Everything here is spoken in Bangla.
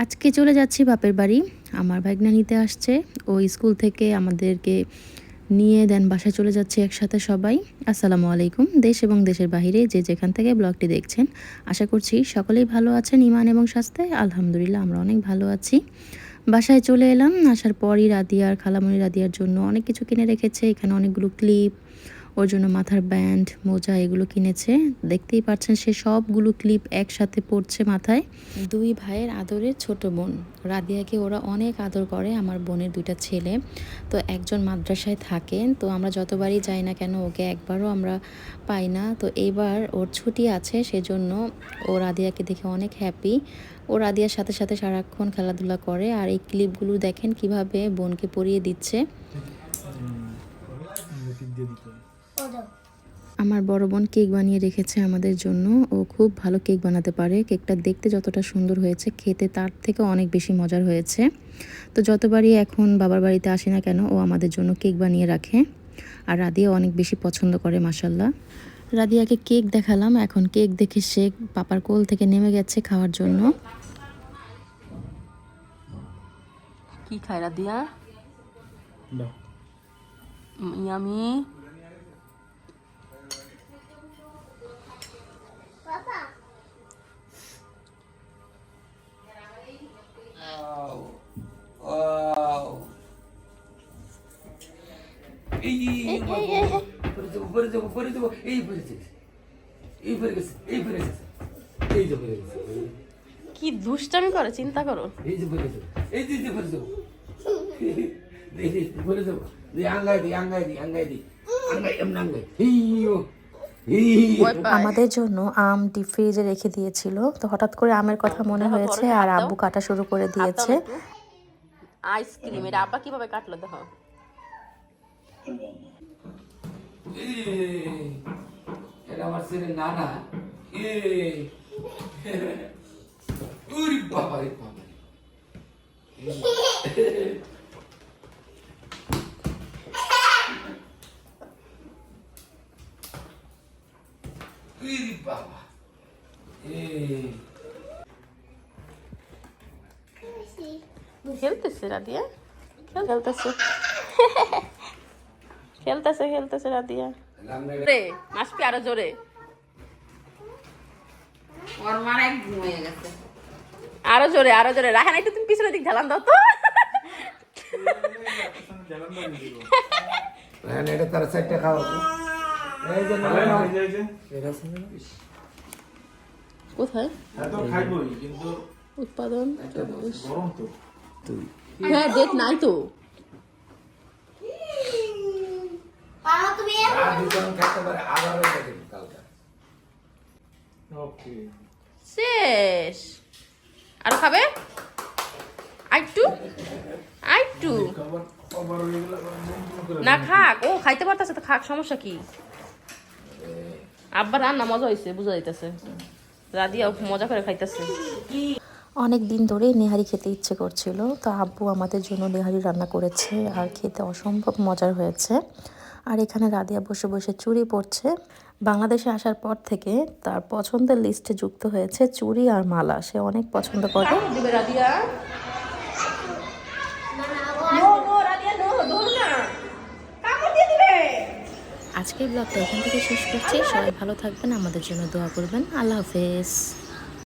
আজকে চলে যাচ্ছি বাপের বাড়ি। আমার ভাগনা নিতে আসছে। ও স্কুল থেকে আমাদেরকে নিয়ে দেন বাসায় চলে যাচ্ছে একসাথে সবাই। আসসালামু আলাইকুম, দেশ এবং দেশের বাইরে যে যেখান থেকে ব্লগটি দেখছেন, আশা করছি সকলেই ভালো আছেন ইমান এবং স্বাস্থ্যে। আলহামদুলিল্লাহ, আমরা অনেক ভালো আছি। বাসায় চলে এলাম, আসার পরই রাদিয়ার, খালামণি রাদিয়ার জন্য অনেক কিছু কিনে রেখেছে। এখানে অনেকগুলো ক্লিপ ওর জন্য মাথার ব্যান্ড মোজা এগুলো কিনেছে দেখতেই পাচ্ছেন সে সবগুলো ক্লিপ একসাথে পড়ছে মাথায় দুই ভাইয়ের আদরের ছোট বোন রাদিয়াকে ওরা অনেক আদর করে আমার বোনের দুইটা ছেলে তো একজন মাদ্রাসায় থাকেন তো আমরা যতবারই যাই না কেন ওকে একবারও আমরা পাই না তো এইবার ওর ছুটি আছে সেজন্য ও রাদিয়াকে দেখে অনেক হ্যাপি ও রাদিয়ার সাথে সাথে সারাক্ষণ খেলাধুলা করে আর এই ক্লিপগুলো দেখেন কীভাবে বোনকে পরিয়ে দিচ্ছে আমার বড় বোন কেক বানিয়ে রেখেছে আমাদের জন্য। ও খুব ভালো কেক বানাতে পারে। কেকটা দেখতে যতটা সুন্দর হয়েছে খেতে তার থেকে অনেক বেশি মজার হয়েছে। তো যতবারই এখন বাবার বাড়িতে আসি না কেন ও আমাদের জন্য কেক বানিয়ে রাখে। আর রাদিয়া অনেক বেশি পছন্দ করে মাসাল্লাহ রাদিয়াকে কেক দেখালাম। এখন কেক দেখে সে পাপার কোল থেকে নেমে গেছে খাওয়ার জন্য। কি খায় রাদিয়া ইয়ামি? এই উপরে যাব উপরে যাব উপরে যাব এই উপরে গেছে এই উপরে গেছে এই উপরে গেছে। এই যে উপরে গেছে। কি দুষ্টামি করে চিন্তা করো এই যে উপরে এই যে উপরে যাব। দে দে উপরে যাব। দে আঙ্গাই দি আঙ্গাই দি আঙ্গাই দি আঙ্গাই এমন আঙ্গাই হিও হি ভয় পায়। আমাদের জন্য আম ডিপ ফ্রিজে রেখে দিয়েছিল। তো হঠাৎ করে আমের কথা মনে হয়েছে আর আব্বু কাটা শুরু করে দিয়েছে। আইসক্রিম এটা আব্বা কীভাবে কাটলো দেখো। এটা আমার ছেলে নানা এ উরি বাবা রে বাবা উরি বাবা এ খেলতেছে রাদিয়া খেলতেছে খেলতেছে খেলতেছে রাদিয়া রে মাসপি আরও জোরে। ওর মারা এক ঘুমিয়ে গেছে। আরও জোরে আরও জোরে। রাখা একটু তুমি পিছনের দিক ঢালান দাও তো। রান্না এটা তার সাইডটা খাওয়া তো এই যে নানা এটা কোথায়? এত খাইবই কিন্তু উৎপাদন গরম তো। হ্যাঁ ডেট নাই তো। আর দুজন খেতে পারে আবার হয়ে যাবে কালকে। ওকে। শেষ। আর খাবে? আইটু আইটু না খাক ও খাইতে পারতেছে তো খাক সমস্যা কি? আব্বা রান্না মজা হয়েছে বুঝা যাইতেছে। রাদিয়া মজা করে খাইতেছে। অনেক দিন ধরে নেহারি খেতে ইচ্ছে করছিল তো আব্বু আমাদের জন্য নেহারি রান্না করেছে আর খেতে অসম্ভব মজার হয়েছে। আর এখানে রাদিয়া বসে বসে চুড়ি পরছে বাংলাদেশে আসার পর থেকে তার পছন্দের লিস্টে যুক্ত হয়েছে চুড়ি আর মালা। সে অনেক পছন্দ করে। রাদিয়া আজকের ব্লগটা এখান থেকে শেষ করছি। সবাই ভালো থাকবেন আমাদের জন্য দোয়া করবেন। আল্লাহ হাফেজ।